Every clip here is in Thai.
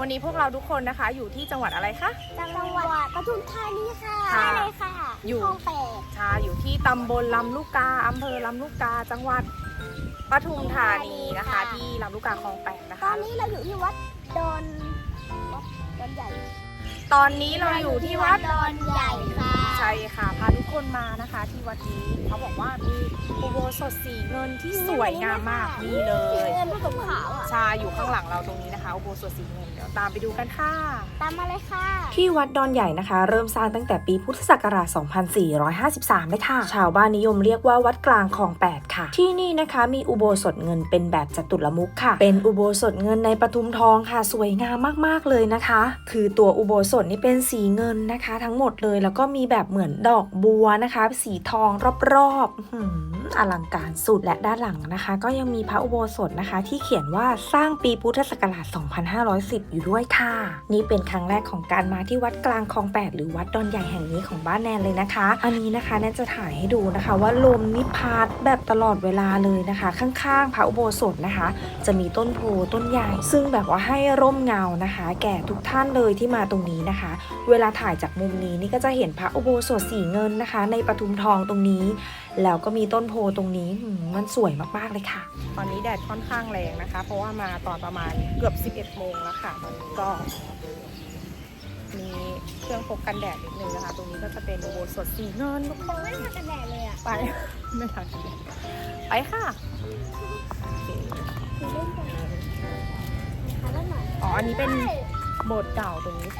วันนี้พวกเราทุกคนนะคะ อยู่ที่จังหวัดอะไรคะ จังหวัดปทุมธานีค่ะค่ะใช่เลยค่ะอยู่ คลองแปดชาอยู่ที่ตำบลลำลูกกาอำเภอลำลูกกา จังหวัดปทุมธานีนะคะ ที่ลำลูกกาคลองแปดนะตอคะ นนี้เราอยู่ที่วัดดอนวัดดอนใหญ่ตอนนี้เราอยู่ที่วัด ดอนใหญ่ค่ะ ใช่ค่ะ พาทุกคนมานะคะที่วัดนี้เขาบอกว่ามีอุโบสถสีเงินที่สวยงามมากนี่เลสียเงินผสมขาวอะ ชาอยู่ข้างหลังเราตรงนี้นะคะอุโบสถสีเงินเดี๋ยวตามไปดูกันค่ะ ตามมาเลยค่ะ ที่วัดดอนใหญ่นะคะ เริ่มสร้างตั้งแต่ปีพุทธศักราช 2453 เลยค่ะ ชาวบ้านนิยมเรียกว่าวัดกลางคลอง 8 ค่ะ ที่นี่นะคะมีอุโบสถเงินเป็นแบบจตุรมุขค่ะ เป็นอุโบสถเงินในปทุมทองค่ะ สวยงามมากๆเลยนะคะ คือตัวอุโบสถนี่เป็นสีเงินนะคะ ทั้งหมดเลยแล้วก็มีแบบเหมือนดอกบัวนะคะ สีทองรอบๆอื้อลังการสุดและด้านหลังนะคะ ก็ยังมีพระอุโบสถนะคะ ที่เขียนว่าสร้างปีพุทธศักราช 2510 อยู่ด้วยค่ะ นี่เป็นครั้งแรกของการมาที่วัดกลางคลอง 8 หรือวัดดอนใหญ่แห่งนี้ของบ้านแนนเลยนะคะ อันนี้นะคะแนนจะถ่ายให้ดูนะคะ ว่าลมนี่พัดแบบตลอดเวลาเลยนะคะ ข้างๆ พระอุโบสถนะคะ จะมีต้นโพต้นใหญ่ ซึ่งแบบว่าให้ร่มเงานะคะ แก่ทุกท่านเลยที่มาตรงนี้นะคะ เวลาถ่ายจากมุมนี้นี่ก็จะเห็นพระอุโบสถสีเงินนะคะ ในปทุมทองตรงนี้ แล้วก็มีต้นโพตรงนี้หืมมันสวยมากๆเลยค่ะ ตอนนี้แดดค่อนข้างแรงนะคะ เพราะว่ามาตอนประมาณเกือบ 11 โมงแล้วค่ะตอนนี้ก็มีเครื่องพกกันแดดนิดนึงนะคะ ตรงนี้ก็จะเป็นอุโบสถสีเงินทุกคนไม่มากันแดดเลยอะไปไม่ทันไปค่ะโอเคคือเล่นกันนะคะแล้วหน่อยอ๋ออันนี้เป็นโบสถ์เก่าตรงนี้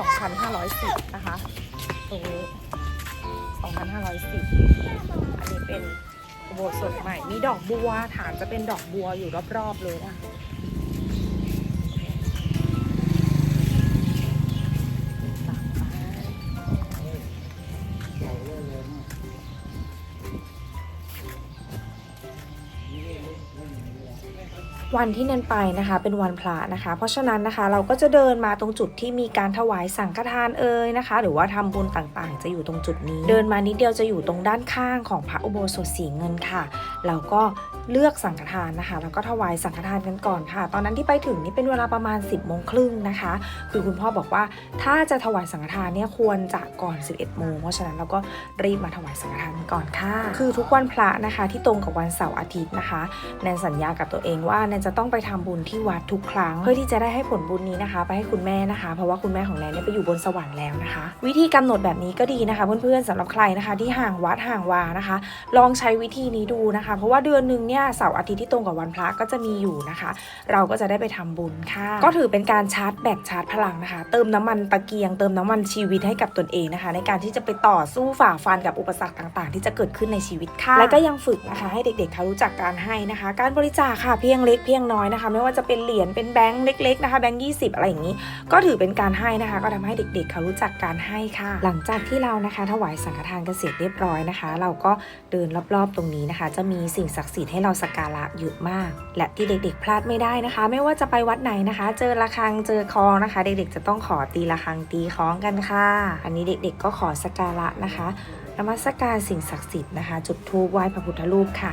2,510 นะคะ ตรงนี้ 2,510 อันนี้เป็นโบสถใหม่ มีดอกบัว ฐานจะเป็นดอกบัวอยู่รอบๆเลยนะ วันที่เนนไปนะคะ เป็นวันพระนะคะ เพราะฉะนั้นนะคะเราก็จะเดินมาตรงจุดที่มีการถวายสังฆทานเอ่ยนะคะ หรือว่าทำบุญต่างๆ จะอยู่ตรงจุดนี้ เดินมานิดเดียวจะอยู่ตรงด้านข้างของพระอุโบสถสีเงินค่ะ เราก็ เลือกสังฆทานนะคะ แล้วก็ถวายสังฆทานกันก่อนค่ะ ตอนนั้นที่ไปถึงนี่เป็นเวลาประมาณ 10บโมงครึ่งนะคะ คือคุณพ่อบอกว่าถ้าจะถวายสังฆทานเนี่ยควรจะก่อน 11โมงเพราะฉะนั้นเราก็รีบมาถวายสังฆทานกันก่อนค่ะ คือทุกวันพระนะคะที่ตรงกับวันเสาร์อาทิตย์นะคะแนนสัญญากับตัวเองว่าแนนจะต้องไปทำบุญที่วัดทุกครั้ง เพื่อที่จะได้ให้ผลบุญนี้นะคะ ไปให้คุณแม่นะคะ เพราะว่าคุณแม่ของแนนเนี่ยไปอยู่บนสวรรค์แล้วนะคะ วิธีกำหนดแบบนี้ก็ดีนะคะ เพื่อนๆสำหรับใครนะคะ ที่ห่างวัดห่างวานะคะ ลองใช้วิธีนี้ดูนะคะ เพราะว่าเดือนหนึ่งเนี่ยเสาร์อาทิตย์ที่ตรงกับวันพระก็จะมีอยู่นะคะ เราก็จะได้ไปทำบุญค่ะ ก็ถือเป็นการชาร์จแบตชาร์จพลังนะคะ เติมน้ำมันตะเกียง เติมน้ำมันชีวิตให้กับตนเองนะคะ ในการที่จะไปต่อสู้ฝ่าฟันกับอุปสรรคต่างๆ ที่จะเกิดขึ้นในชีวิตค่ะ และก็ยังฝึกนะคะให้เด็กๆเขารู้จักการให้นะคะ การบริจาคค่ะเพียงเล็กเพียงน้อยนะคะ ไม่ว่าจะเป็นเหรียญเป็นแบงค์เล็กๆนะคะแบงค์ยี่อะไรอย่างนี้ ก็ถือเป็นการให้นะคะ ก็ทำให้เด็กๆเขารู้จักการให้ค่ะ หลังจากที่เรานะคะถวายสังฆทานกันเสร็จเรียบร้อยนะคะ เราก็เดินรอบๆตรงนี้นะคะ จะมีสิ่งศักดิ์สิทธิ์ให้เราสักการะอยู่มาก และที่เด็กๆ พลาดไม่ได้นะคะ ไม่ว่าจะไปวัดไหนนะคะ เจอระฆังเจอคลองนะคะ เด็กๆจะต้องขอตีระฆังตีคล้องกันค่ะ อันนี้เด็กๆก็ขอสักการะนะคะนมัสการสิ่งศักดิ์สิทธิ์นะคะ จุดธูปไหว้พระพุทธรูปค่ะ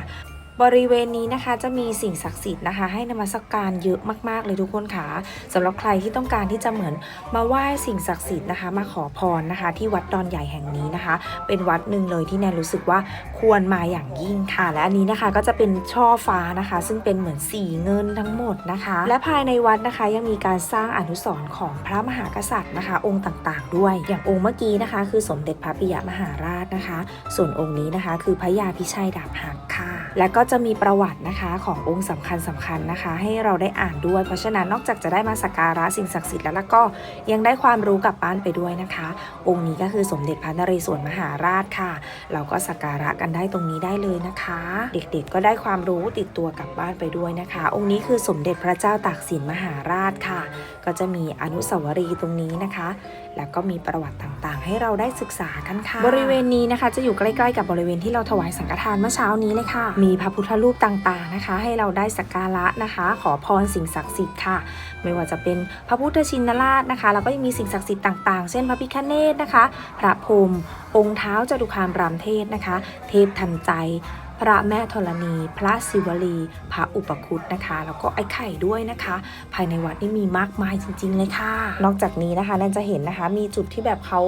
บริเวณนี้นะคะจะมีสิ่งศักดิ์สิทธิ์นะคะ ให้นมัสกการเยอะมากๆเลยทุกคนค่ะสำหรับใครที่ต้องการที่จะเหมือนมาไหว้สิ่งศักดิ์สิทธิ์นะคะ มาขอพรนะคะ ที่วัดดอนใหญ่แห่งนี้นะคะ เป็นวัดหนึ่งเลยที่แนนรู้สึกว่าควรมาอย่างยิ่งค่ะ และอันนี้นะคะก็จะเป็นช่อฟ้านะคะ ซึ่งเป็นเหมือนสีเงินทั้งหมดนะคะ และภายในวัดนะคะยังมีการสร้างอนุสรณ์ของพระมหากษัตริย์นะคะ องค์ต่างๆ ด้วย อย่างองค์เมื่อกี้นะคะ คือสมเด็จพระปิยมหาราชนะคะ ส่วนองค์นี้นะคะ คือพระยาพิชัยดาบหักค่ะ และก็จะมีประวัตินะคะขององค์สำคัญสคัญนะคะ ให้เราได้อ่านด้วย เพราะฉะนั้นนอกจากจะได้มาสักการะสิ่งศักดิ์สิทธิ์แล้วแล้วก็ยังได้ความรู้กลับบ้านไปด้วยนะคะ องค์นี้ก็คือสมเด็จพระนเรศวรมหาราชค่ะ เราก็สักการะกันได้ตรงนี้ได้เลยนะคะ เด็กๆก็ได้ความรู้ติดตัวกลับบ้านไปด้วยนะคะ องค์นี้คือสมเด็จพระเจ้าตากสินมหาราชค่ะ ก็จะมีอนุสาวรีย์ตรงนี้นะคะ แล้วก็มีประวัติต่างๆ ให้เราได้ศึกษากันค่ะ บริเวณนี้นะคะจะอยู่ใกล้ๆกับบริเวณที่เราถวายสังฆทานเมื่อเช้านี้เลยค่ะ มีพระพุทธรูปต่างๆนะคะ ให้เราได้สักการะนะคะ ขอพรสิ่งศักดิ์สิทธิ์ค่ะ ไม่ว่าจะเป็นพระพุทธชินราชนะคะ แล้วก็ยังมีสิ่งศักดิ์สิทธิ์ต่างๆ เช่นพระพิฆเนศนะคะ พระพรหมองค์เท้าจตุคามรามเทศนะคะ เทพทันใจ พระแม่ธรณี พระศิวลี พระอุปคุตนะคะ แล้วก็ไอ้ไข่ด้วยนะคะ ภายในวัดนี่มีมากมายจริง ๆ เลยค่ะ นอกจากนี้นะคะนันจะเห็นนะคะ มีจุดที่แบบเขา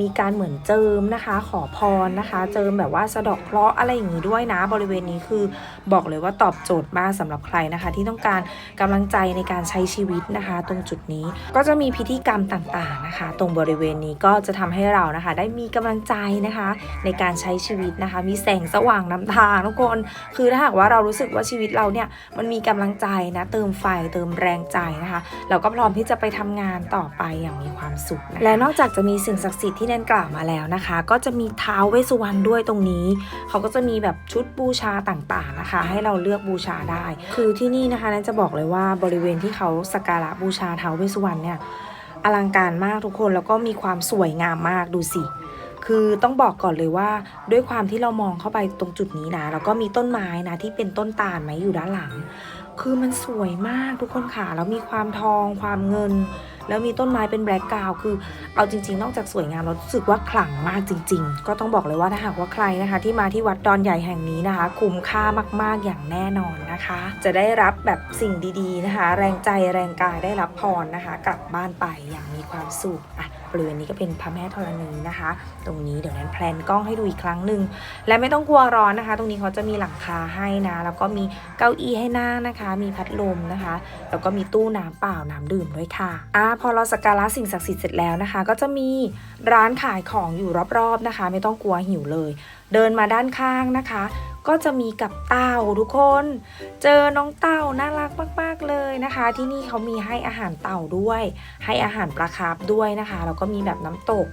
มีการเหมือนเจิมนะคะ ขอพรนะคะ เจิมแบบว่าสะดอกเคราะห์อะไรอย่างนี้ด้วยนะ บริเวณนี้คือบอกเลยว่าตอบโจทย์มากสำหรับใครนะคะ ที่ต้องการกำลังใจในการใช้ชีวิตนะคะ ตรงจุดนี้ก็จะมีพิธีกรรมต่างๆนะคะ ตรงบริเวณนี้ก็จะทำให้เรานะคะ ได้มีกำลังใจนะคะ ในการใช้ชีวิตนะคะ มีแสงสว่างนำทางทุกคน คือถ้าหากว่าเรารู้สึกว่าชีวิตเราเนี่ยมันมีกำลังใจนะเติมไฟเติมแรงใจนะคะ เราก็พร้อมที่จะไปทำงานต่อไปอย่างมีความสุขนะและนอกจากจะมีสิ่งศักดิ์สิทธิ์ที่แนนกล่าวมาแล้วนะคะ ก็จะมีท้าวเวสุวรรณด้วยตรงนี้เขาก็จะมีแบบชุดบูชาต่างๆนะคะ ให้เราเลือกบูชาได้ คือที่นี่นะคะแนนจะบอกเลยว่าบริเวณที่เขาสักการะบูชาท้าวเวสุวรรณเนี่ยอลังการมากทุกคนแล้วก็มีความสวยงามมากดูสิ คือต้องบอกก่อนเลยว่า ด้วยความที่เรามองเข้าไปตรงจุดนี้นะแล้วก็มีต้นไม้นะที่เป็นต้นตาลไหมอยู่ด้านหลัง คือมันสวยมากทุกคนค่ะแล้วมีความทองความเงิน แล้วมีต้นไม้เป็นแบล็กกาวด์คือ เอาจริง ๆ นอกจากสวยงามเรารู้สึกว่าขลังมากจริง ๆ ก็ต้องบอกเลยว่าถ้าหากว่าใครนะคะ ที่มาที่วัดดอนใหญ่แห่งนี้นะคะ คุ้มค่ามากๆอย่างแน่นอนนะคะ จะได้รับแบบสิ่งดี ๆนะคะ แรงใจแรงกายได้รับพรนะคะ กลับบ้านไปอย่างมีความสุขอะ บริเวณนี้ก็เป็นพระแม่ธรณีนะคะ ตรงนี้เดี๋ยวนั้นแพลนกล้องให้ดูอีกครั้งหนึ่งและไม่ต้องกลัวร้อนนะคะ ตรงนี้เขาจะมีหลังคาให้นะ แล้วก็มีเก้าอี้ให้นั่งนะคะ มีพัดลมนะคะ แล้วก็มีตู้น้ำเปล่าน้ำดื่มด้วยค่ะอ่าพอเราสักการะสิ่งศักดิ์สิทธิ์เสร็จแล้วนะคะ ก็จะมีร้านขายของอยู่รอบๆนะคะ ไม่ต้องกลัวหิวเลย เดินมาด้านข้างนะคะ ก็จะมีกับเต่าทุกคน เจอน้องเต่าน่ารักมาก ๆ เลยนะคะ ที่นี่เขามีให้อาหารเต่าด้วย ให้อาหารปลาคาร์ฟด้วยนะคะแล้วก็มีแบบน้ำตก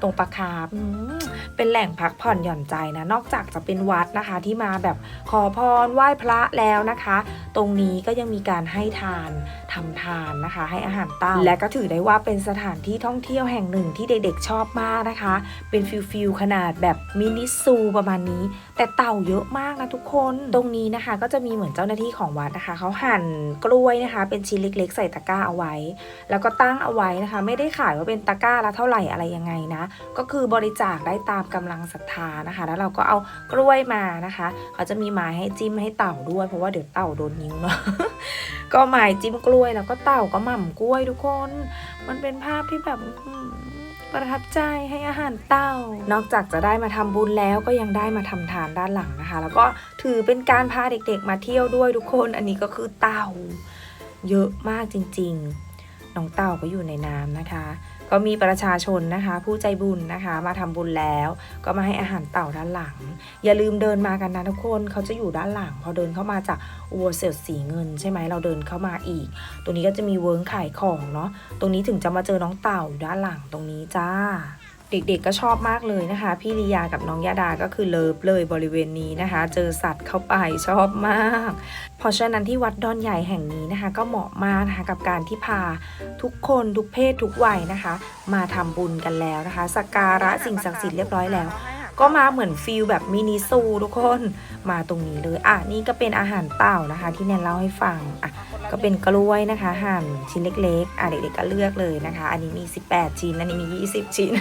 ตรงปลาคาร์ฟอืมเป็นแหล่งพักผ่อนหย่อนใจนะ นอกจากจะเป็นวัดนะคะ ที่มาแบบขอพรไหว้พระแล้วนะคะ ตรงนี้ก็ยังมีการให้ทานทำทานนะคะ ให้อาหารเต่าและก็ถือได้ว่าเป็นสถานที่ท่องเที่ยวแห่งหนึ่งที่เด็กๆชอบมากนะคะ เป็นฟิลฟิลขนาดแบบมินิซูประมาณนี้ แต่เต่าเยอะมากนะทุกคนตรงนี้นะคะ ก็จะมีเหมือนเจ้าหน้าที่ของวัดนะคะเขาหั่นกล้วยนะคะ เป็นชิ้นเล็ก ๆ ใส่ตะกร้าเอาไว้ แล้วก็ตั้งเอาไว้นะคะ ไม่ได้ขายว่าเป็นตะกร้าละเท่าไหร่อะไรยังไงนะ ก็คือบริจาคได้ตามกำลังศรัทธานะคะ แล้วเราก็เอากล้วยมานะคะ เขาจะมีไม้ให้จิ้มให้เต่าด้วย เพราะว่าเดี๋ยวเต่าโดนนิ้วเนาะก็ไม้จิ้มกล้วยแล้วก็เต่าก็หม่ำกล้วยทุกคน มันเป็นภาพที่แบบประทับใจให้อาหารเต่านอกจากจะได้มาทำบุญแล้วก็ยังได้มาทำทานด้านหลังนะคะ แล้วก็ถือเป็นการพาเด็กๆมาเที่ยวด้วยทุกคน อันนี้ก็คือเต่า เยอะมากจริง ๆ น้องเต่าก็อยู่ในน้ำนะคะ ก็มีประชาชนนะคะ ผู้ใจบุญนะคะ มาทำบุญแล้ว ก็มาให้อาหารเต่าด้านหลัง อย่าลืมเดินมากันนะทุกคนเขาจะอยู่ด้านหลัง พอเดินเข้ามาจากวัวเซลสีเงิน ใช่ไหมเราเดินเข้ามาอีก ตรงนี้ก็จะมีเวิร์งขายของเนาะตรงนี้ถึงจะมาเจอน้องเต่าอยู่ด้านหลังตรงนี้จ้า เด็กๆก็ชอบมากเลยนะคะ พี่ลียากับน้องยาดาก็คือเลิฟเลยบริเวณนี้นะคะ เจอสัตว์เข้าไปชอบมาก เพราะฉะนั้นที่วัดดอนใหญ่แห่งนี้นะคะ ก็เหมาะมากนะคะกับการที่พาทุกคนทุกเพศทุกวัยนะคะ มาทำบุญกันแล้วนะคะสักการะสิ่งศักดิ์สิทธิ์เรียบร้อยแล้ว ก็มาเหมือนฟิลแบบมินิซูทุกคนมาตรงนี้เลยอะนี่ก็เป็นอาหารเต่านะคะ ที่แนนเล่าให้ฟังอะก็เป็นกล้วยนะคะหั่นชิ้นเล็ก ๆ อะเด็กๆก็เลือกเลยนะคะ อันนี้มี 18 ชิ้นอันนี้มี 20 ชิ้น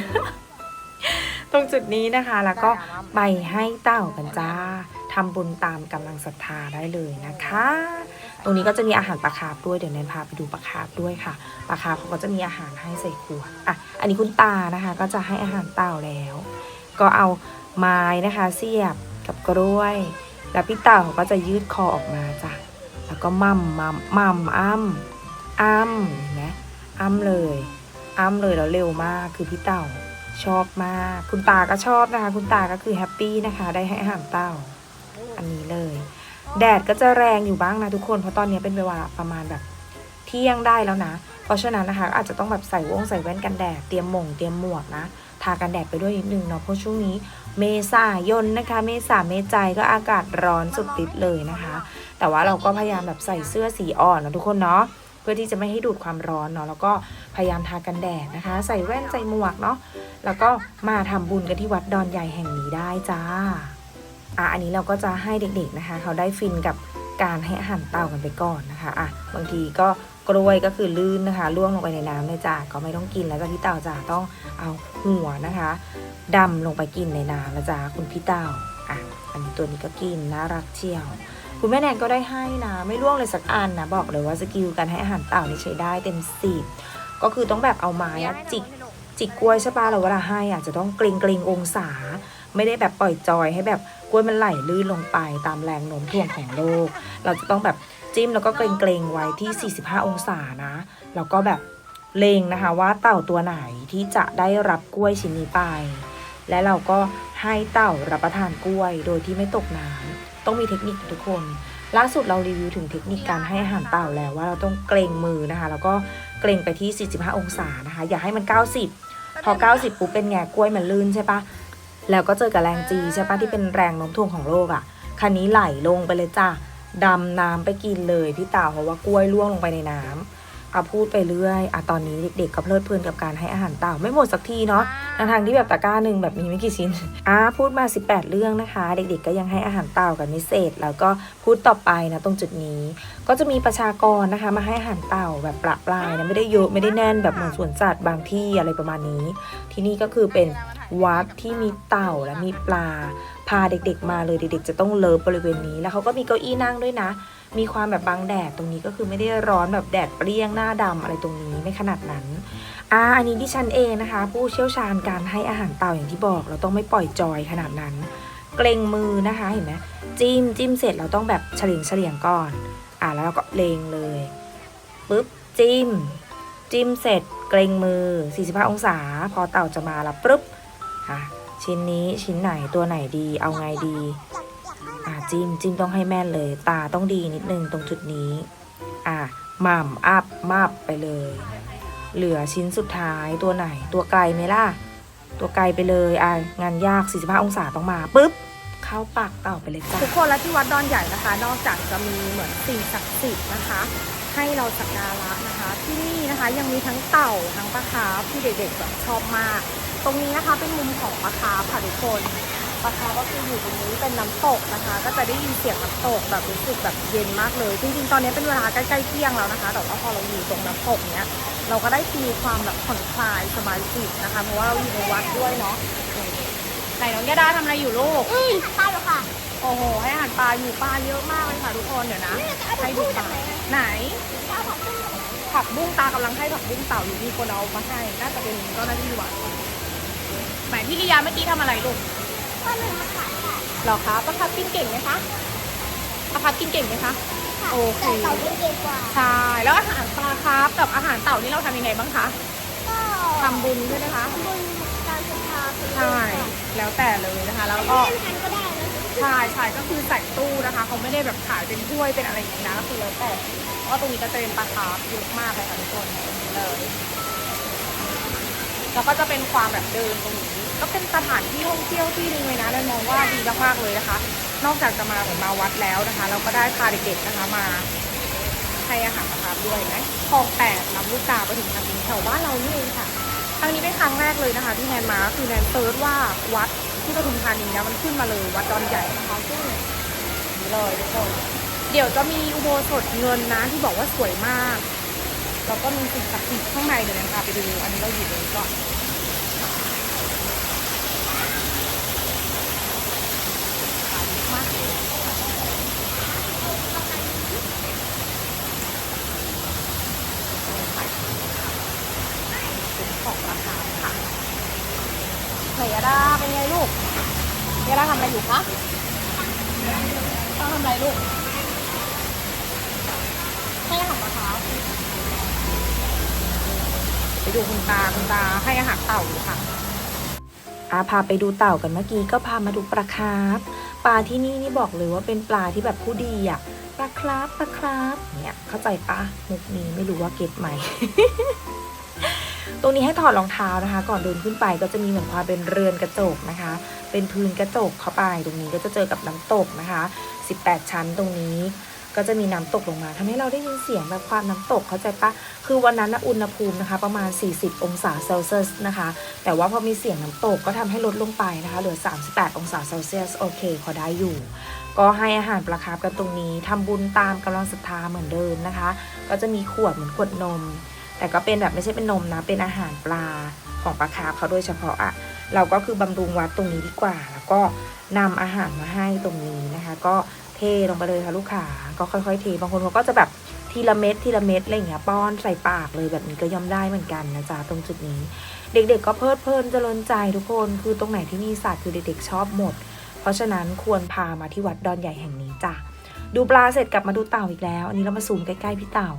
ตรงจุดนี้นะคะ แล้วก็ไปให้เต่ากันจ้าทำบุญตามกำลังศรัทธาได้เลยนะคะ ตรงนี้ก็จะมีอาหารปลาคาร์ฟด้วยเดี๋ยวแนนพาไปดูปลาคาร์ฟด้วยค่ะปลาคาร์ฟเขาก็จะมีอาหารให้ใส่ขวดอะอันนี้คุณตานะคะ ก็จะให้อาหารเต่าแล้ว ก็เอาไม้นะคะเสียบกับกล้วย แล้วพี่เต่าเขาก็จะยืดคอออกมาจ้ะแล้วก็มั่มมั่มมั่มอ้ำอ้ำเห็นไหมอ้ำเลยอ้ำเลยแล้วเร็วมากคือพี่เต่าชอบมาก คุณตาก็ชอบนะคะ คุณตาก็คือแฮปปี้นะคะ ได้ให้อาหารเต่า อันนี้เลย แดดก็จะแรงอยู่บ้างนะทุกคน เพราะตอนนี้เป็นเวลาประมาณแบบเที่ยงได้แล้วนะ เพราะฉะนั้นนะคะอาจจะต้องแบบใส่วงใส่แว่นกันแดด เตรียมหม่งเตรียมหมวกนะ ทากันแดดไปด้วยนิดนึงเนาะเพราะช่วงนี้เมษายนนะคะ เมษาเมษายก็อากาศร้อนสุดติดเลยนะคะ แต่ว่าเราก็พยายามแบบใส่เสื้อสีอ่อนนะทุกคนเนาะเพื่อที่จะไม่ให้ดูดความร้อนเนาะแล้วก็พยายามทากันแดดนะคะ ใส่แว่นใส่หมวกเนาะแล้วก็มาทำบุญกันที่วัดดอนใหญ่แห่งนี้ได้จ้าอะอันนี้เราก็จะให้เด็กๆนะคะ เขาได้ฟินกับการให้อาหารเต่ากันไปก่อนนะคะอะบางทีก็ กล้วยก็คือลื่นนะคะล่วงลงไปในน้ำเลยจ้าก็ไม่ต้องกินแล้วจ้ะพี่เต่าจ้าต้องเอาหัวนะคะดำลงไปกินในน้ำนะจ้าคุณพี่เต่าอะอันนี้ตัวนี้ก็กินน่ารักเชียว คุณแม่แนนก็ได้ให้นะ ไม่ล่วงเลยสักอันนะบอกเลยว่าสกิลการให้อาหารเต่านี่ใช้ได้เต็มสิบก็คือต้องแบบเอาไม้อะจิกจิกกล้วยใช่ปะเราเวลาให้อะจะต้องเกรงเกรงองศา ไม่ได้แบบปล่อยจอยให้แบบกล้วยมันไหลลื่นลงไปตามแรงโน้มถ่วงของโลก เราจะต้องแบบ จิ้มแล้วก็เกรงเกรงไว้ที่ 45 องศานะ แล้วก็แบบเลงนะคะว่าเต่าตัวไหนที่จะได้รับกล้วยชิ้นนี้ไป และเราก็ให้เต่ารับประทานกล้วยโดยที่ไม่ตกน้ำต้องมีเทคนิคทุกคน ล่าสุดเรารีวิวถึงเทคนิคการให้อาหารเต่าแล้วว่าเราต้องเกรงมือนะคะ แล้วก็เกรงไปที่ 45 องศานะคะ อย่าให้มัน 90 พอ 90ปุ๊บเป็นไงกล้วยมันลื่นใช่ปะแล้วก็เจอกับแรงจีใช่ปะที่เป็นแรงโน้มถ่วงของโลกอะ่ะคันนี้ไหลลงไปเลยจ้ะ ดำน้ำไปกินเลยพี่เต่าเพราะว่ากล้วยล่วงลงไปในน้ำเอาพูดไปเรื่อยอะตอนนี้เด็กๆก็เพลิดเพลินกับการให้อาหารเต่าไม่หมดสักทีเนาะทางทางที่แบบตะกร้าหนึ่งแบบมีไม่กี่ชิ้นอ่าพูดมา 18 เรื่องนะคะ เด็กๆ ก็ยังให้อาหารเต่ากันไม่เสร็จแล้วก็พูดต่อไปนะตรงจุดนี้ ก็จะมีประชากรนะคะ มาให้อาหารเต่าแบบประปรายนะไม่ได้เยอะไม่ได้แน่นแบบเหมือนสวนสัตว์บางที่อะไรประมาณนี้ ที่นี่ก็คือเป็นวัดที่มีเต่าและมีปลา พาเด็กๆ มาเลยเด็กๆ จะต้องเลิฟบริเวณนี้ แล้วเขาก็มีเก้าอี้นั่งด้วยนะ มีความแบบบังแดดตรงนี้ก็คือไม่ได้ร้อนแบบแดดเปรี้ยงหน้าดำอะไรตรงนี้ไม่ขนาดนั้นอ่าอันนี้ดิฉันเองนะคะ ผู้เชี่ยวชาญการให้อาหารเต่าอย่างที่บอก เราต้องไม่ปล่อยจอยขนาดนั้น เกรงมือนะคะเห็นไหมจิ้มจิ้มเสร็จเราต้องแบบเฉลียงเฉลียงก่อน อ่าแล้วเราก็เลงเลยปุ๊บจิ้มจิ้มเสร็จเกรงมือ 45 องศา พอเต่าจะมาแล้วปุ๊บ ชิ้นนี้ชิ้นไหนตัวไหนดี เอาไงดี อะจิ้มจิ้มต้องให้แม่นเลย ตาต้องดีนิดนึงตรงจุดนี้ อะหม่ำอัพมับไปเลย เหลือชิ้นสุดท้ายตัวไหน ตัวไกลไหมล่ะ ตัวไกลไปเลย อะงานยาก 45 องศาต้องมาปุ๊บเข้าปากเต่าไปเลยจ้ะทุกคนและที่วัดดอนใหญ่นะคะ นอกจากจะมีเหมือนสิ่งศักดิ์สิทธิ์นะคะ ให้เราสักการะนะคะ ที่นี่นะคะยังมีทั้งเต่าทั้งปลาคาร์ฟที่เด็กๆแบบชอบมาก ตรงนี้นะคะเป็นมุมของปลาคาร์ฟค่ะทุกคนปลาคาร์ฟก็คืออยู่ตรงนี้เป็นน้ำตกนะคะ ก็จะได้ยินเสียงน้ำตกแบบรู้สึกแบบเย็นมากเลยจริงๆตอนนี้เป็นเวลาใกล้ๆเที่ยงแล้วนะคะ แต่ว่าพอเราอยู่ตรงน้ำตกเนี้ยเราก็ได้ฟีลความแบบผ่อนคลายสบายจิตนะคะ เพราะว่าเราอยู่ในวัดด้วยเนาะไหนน้องยาดาทำอะไรอยู่ลูกอืมตายแล้วค่ะ โอ้โห ให้อาหารปลาอยู่ปลาเยอะมากเลยค่ะทุกคนเดี๋ยวนะ ให้ดูปลาไหนเอาผักบุ้งผักบุ้งตากำลังให้ผักบุ้งเต่าอยู่มีคนเอามาให้ น่าจะเป็นเจ้าหน้าที่วัด ไหนพี่ลิยาเมื่อกี้ทำอะไรลูกก็เลยมาขายค่ะเหรอคะป้าพับกินเก่งไหมคะป้าพับกินเก่งไหมคะ โอเค แต่เขาเก่งกว่า ใช่ แล้วอาหารปลาครับกับอาหารเต่านี่เราทำยังไงบ้างคะ ก็ทำบุญใช่ไหมคะทำบุญการศึกษาไปเลยใช่ แล้วแต่เลยนะคะ แล้วก็ก็เล่นกันก็ได้นะใช่ใช่ก็คือใส่ตู้นะคะเขาไม่ได้แบบขายเป็นถ้วยเป็นอะไรอย่างนี้นะก็คือแล้วแต่เพราะว่าตรงนี้ก็จะเป็นปลาคาร์ฟเยอะมากเลยค่ะทุกคนตรงนี้เลย แล้วก็จะเป็นความแบบเดินตรงนี้ ก็เป็นสถานที่ท่องเที่ยวที่หนึงเลยนะแนนมองว่าดีมากๆเลยนะคะ นอกจากจะมาเหมือนมาวัดแล้วนะคะ เราก็ได้พาเด็กๆนะคะมาให้อาหารปลาคาร์ฟด้วยไหมคลองแปดลำลูกกาไปถึงทางนี้แถวบ้านเรานี่เองค่ะครั้งนี้เป็นครั้งแรกเลยนะคะ ที่แนนมาคือแนนเซิร์ชว่าวัดที่ปทุมธานีนะมันขึ้นมาเลยวัดดอนใหญ่นะคะซึ่งนี่เลยทุกคนเดี๋ยวจะมีอุโบสถเงินนะที่บอกว่าสวยมากแล้วก็มีสิ่งศักดิ์สิทธิ์ข้างในเดี๋ยวนะคะไปดูอันนี้เราอยู่ตรงนี้ก่อนมากเลยเป็น ของราคาค่ะไหนยาดาเป็นไงลูกยาดาทำอะไรอยู่คะต้องทำอะไรลูกให้อาหารปลาคะไปดูคุณตาคุณตาให้อาหารเต่าอยู่ค่ะ อาพาไปดูเต่ากันเมื่อกี้ก็พามาดูปลาคาร์ฟปลาที่นี่นี่บอกเลยว่าเป็นปลาที่แบบผู้ดีอะปลาคราฟปลาคราฟเนี่ยเข้าใจปะมุกนี้ไม่รู้ว่าเก็ตไหม ตรงนี้ให้ถอดรองเท้านะคะ ก่อนเดินขึ้นไปก็จะมีเหมือนความเป็นเรือนกระจกนะคะ เป็นพื้นกระจกเข้าไป ตรงนี้ก็จะเจอกับน้ำตกนะคะ 18 ชั้นตรงนี้ก็จะมีน้ำตกลงมาทำให้เราได้ยินเสียงแบบความน้ำตกเข้าใจปะคือวันนั้นนะอุณหภูมินะคะ ประมาณ 40 องศาเซลเซียสนะคะ แต่ว่าพอมีเสียงน้ำตกก็ทำให้ลดลงไปนะคะ เหลือ 38 องศาเซลเซียสโอเคพอได้อยู่ ก็ให้อาหารปลาคาร์ฟกันตรงนี้ทำบุญตามกำลังศรัทธาเหมือนเดิมนะคะ ก็จะมีขวดเหมือนขวดนม แต่ก็เป็นแบบไม่ใช่เป็นนมนะ เป็นอาหารปลาของปลาคาร์ฟเขาโดยเฉพาะอะเราก็คือบำรุงวัดตรงนี้ดีกว่า แล้วก็นำอาหารมาให้ตรงนี้นะคะ ก็เทลงไปเลยค่ะลูกค้าก็ค่อยๆเทบางคนเขาก็จะแบบทีละเม็ดทีละเม็ดอะไรอย่างเงี้ยป้อนใส่ปากเลยแบบนี้ก็ย่อมได้เหมือนกันนะจ๊ะตรงจุดนี้ เด็กๆ ก็เพลิดเพลินเจริญใจทุกคนคือตรงไหนที่มีสัตว์คือเด็กๆชอบหมด เพราะฉะนั้นควรพามาที่วัดดอนใหญ่แห่งนี้จ้ะดูปลาเสร็จกลับมาดูเต่าอีกแล้ว อันนี้เรามาซูมใกล้ๆพี่เต่า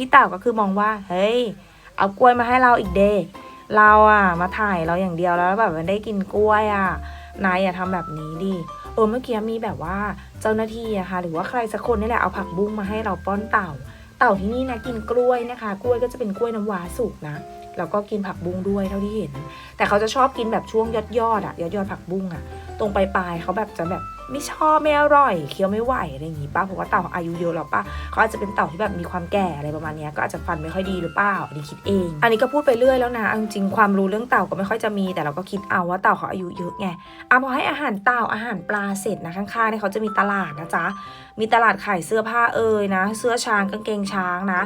พี่เต่าก็คือมองว่า เฮ้ย เอากล้วยมาให้เราอีกเดเราอะมาถ่ายเราอย่างเดียวแล้วแบบมันได้กินกล้วยอะนายอย่าทำแบบนี้ดิเออเมื่อกี้มีแบบว่าเจ้าหน้าที่อะค่ะ หรือว่าใครสักคนนี่แหละเอาผักบุ้งมาให้เราป้อนเต่า เต่าที่นี่นะกินกล้วยนะคะ กล้วยก็จะเป็นกล้วยน้ำว้าสุกนะแล้วก็กินผักบุ้งด้วยเท่าที่เห็น แต่เขาจะชอบกินแบบช่วงยอดยอดอะยอดยอดผักบุ้งอะตรงปลายๆเขาแบบจะแบบ ไม่ชอบไม่อร่อยเคี้ยวไม่ไหวอะไรอย่างงี้ป้าเพราะว่าเต่าอายุเยอะแล้วป้าเขาอาจจะเป็นเต่าที่แบบมีความแก่อะไรประมาณเนี้ยก็อาจจะฟันไม่ค่อยดีหรือเปล่าอันนี้คิดเอง อันนี้ก็พูดไปเรื่อยแล้วนะเอาจริงความรู้เรื่องเต่าก็ไม่ค่อยจะมี แต่เราก็คิดเอาว่าเต่าเขาอายุเยอะไงอะพอให้อาหารเต่าอาหารปลาเสร็จนะข้างๆเนี่ยเขาจะมีตลาดนะจ๊ะมีตลาดขายเสื้อผ้าเอ่ยนะ เสื้อช้างกางเกงช้างนะ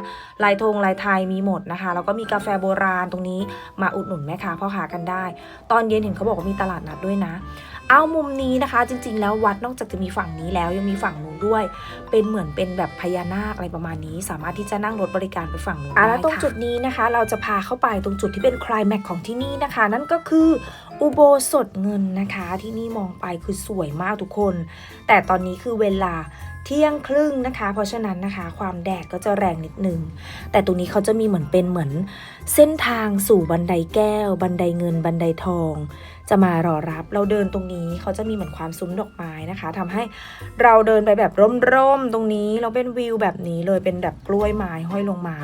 ลายธงลายไทยมีหมดนะคะแล้วก็มีกาแฟโบราณตรงนี้มาอุดหนุนแม่ค้าพ่อค้ากันได้ ตอนเย็นเห็นเขาบอกว่ามีตลาดนัดด้วยนะ เอามุมนี้นะคะ จริง ๆ แล้ววัดนอกจากจะมีฝั่งนี้แล้วยังมีฝั่งนู้นด้วย เป็นเหมือนเป็นแบบพญานาคอะไรประมาณนี้ สามารถที่จะนั่งรถบริการไปฝั่งนู้นอะได้แล้วตรงจุดนี้นะคะ เราจะพาเข้าไปตรงจุดที่เป็นคลายแม็กของที่นี่นะคะ นั่นก็คือ อุโบสถเงินนะคะ ที่นี่มองไปคือสวยมากทุกคน แต่ตอนนี้คือเวลาเที่ยงครึ่งนะคะ เพราะฉะนั้นนะคะ ความแดดก็จะแรงนิดนึง แต่ตรงนี้เขาจะมีเหมือนเป็นเหมือน เส้นทางสู่บันไดแก้ว บันไดเงิน บันไดทอง จะมารอรับ เราเดินตรงนี้เขาจะมีเหมือนความซุ้มดอกไม้นะคะทำให้เราเดินไปแบบร่มๆตรงนี้เราเป็นวิวแบบนี้เลยเป็นแบบกล้วยไม้ห้อยลงมา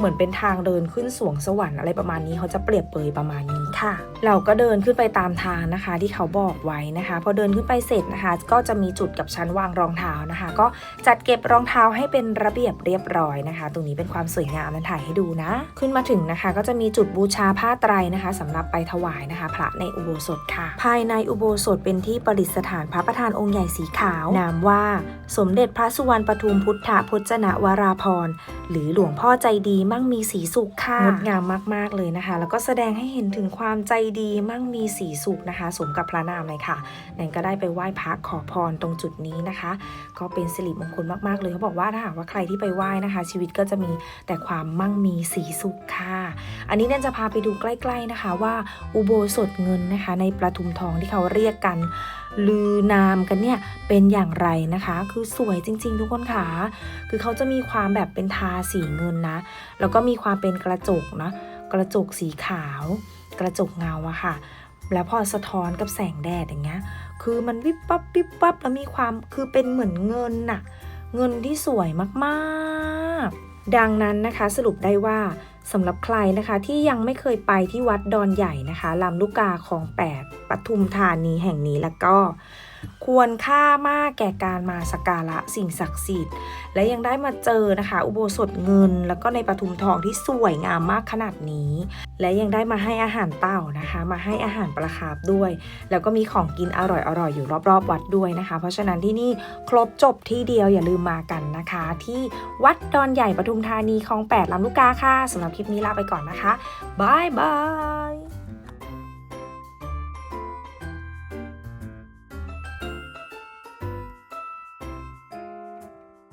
เหมือนเป็นทางเดินขึ้นสวงสวรรค์อะไรประมาณนี้เขาจะเปรียบเปรยประมาณนี้ค่ะ เราก็เดินขึ้นไปตามทางนะคะ ที่เขาบอกไว้นะคะ พอเดินขึ้นไปเสร็จนะคะ ก็จะมีจุดกับชั้นวางรองเท้านะคะ ก็จัดเก็บรองเท้าให้เป็นระเบียบเรียบร้อยนะคะ ตรงนี้เป็นความสวยงามนั้นถ่ายให้ดูนะ ขึ้นมาถึงนะคะ ก็จะมีจุดบูชาผ้าไตรนะคะสำหรับไปถวายนะคะ พระในอุโบสถค่ะ ภายในอุโบสถเป็นที่ประดิษฐานพระประธานองค์ใหญ่สีขาว นามว่าสมเด็จพระสุวรรณปทุมพุทธพจนวราพรณ์หรือหลวงพ่อใจดีมั่งมีสีสุขค่ะงดงามมาก ๆ เลยนะคะ แล้วก็แสดงให้เห็นถึงความใจดีมั่งมีสีสุขนะคะ สมกับพระนามเลยค่ะนันก็ได้ไปไหว้พระขอพรตรงจุดนี้นะคะ ก็เป็นสิริมงคลมากๆเลยเขาบอกว่าถ้าหากว่าใครที่ไปไหว้นะคะ ชีวิตก็จะมีแต่ความมั่งมีสีสุขค่ะ อันนี้แนันจะพาไปดูใกล้ ๆนะคะว่าอุโบสถเงินนะคะ ในประทุมทองที่เขาเรียกกัน ลือนามกันเนี่ยเป็นอย่างไรนะคะ คือสวยจริง ๆ ทุกคนค่ะ คือเขาจะมีความแบบเป็นทาสีเงินนะ แล้วก็มีความเป็นกระจกนะกระจกสีขาว กระจกเงาอะค่ะ แล้วพอสะท้อนกับแสงแดดอย่างเงี้ย คือมันวิบปับวิบปับแล้วมีความคือเป็นเหมือนเงินน่ะ เงินที่สวยมากๆ ดังนั้นนะคะสรุปได้ว่า สำหรับใครนะคะที่ยังไม่เคยไปที่วัดดอนใหญ่นะคะลำลูกกาของ 8ปทุมธานีแห่งนี้แล้วก็ ควรค่ามากแก่การมาสักการะสิ่งศักดิ์สิทธิ์ และยังได้มาเจอนะคะ อุโบสถเงิน แล้วก็ในปทุมทองที่สวยงามมากขนาดนี้ และยังได้มาให้อาหารเต่านะคะ มาให้อาหารปลาคาร์ฟด้วย แล้วก็มีของกินอร่อยๆอยู่รอบๆ วัดด้วยนะคะ เพราะฉะนั้นที่นี่ครบจบที่เดียวอย่าลืมมากันนะคะ ที่วัดดอนใหญ่ปทุมธานีคลอง8ลำลูกกาค่ะสำหรับคลิปนี้ลาไปก่อนนะคะบายบาย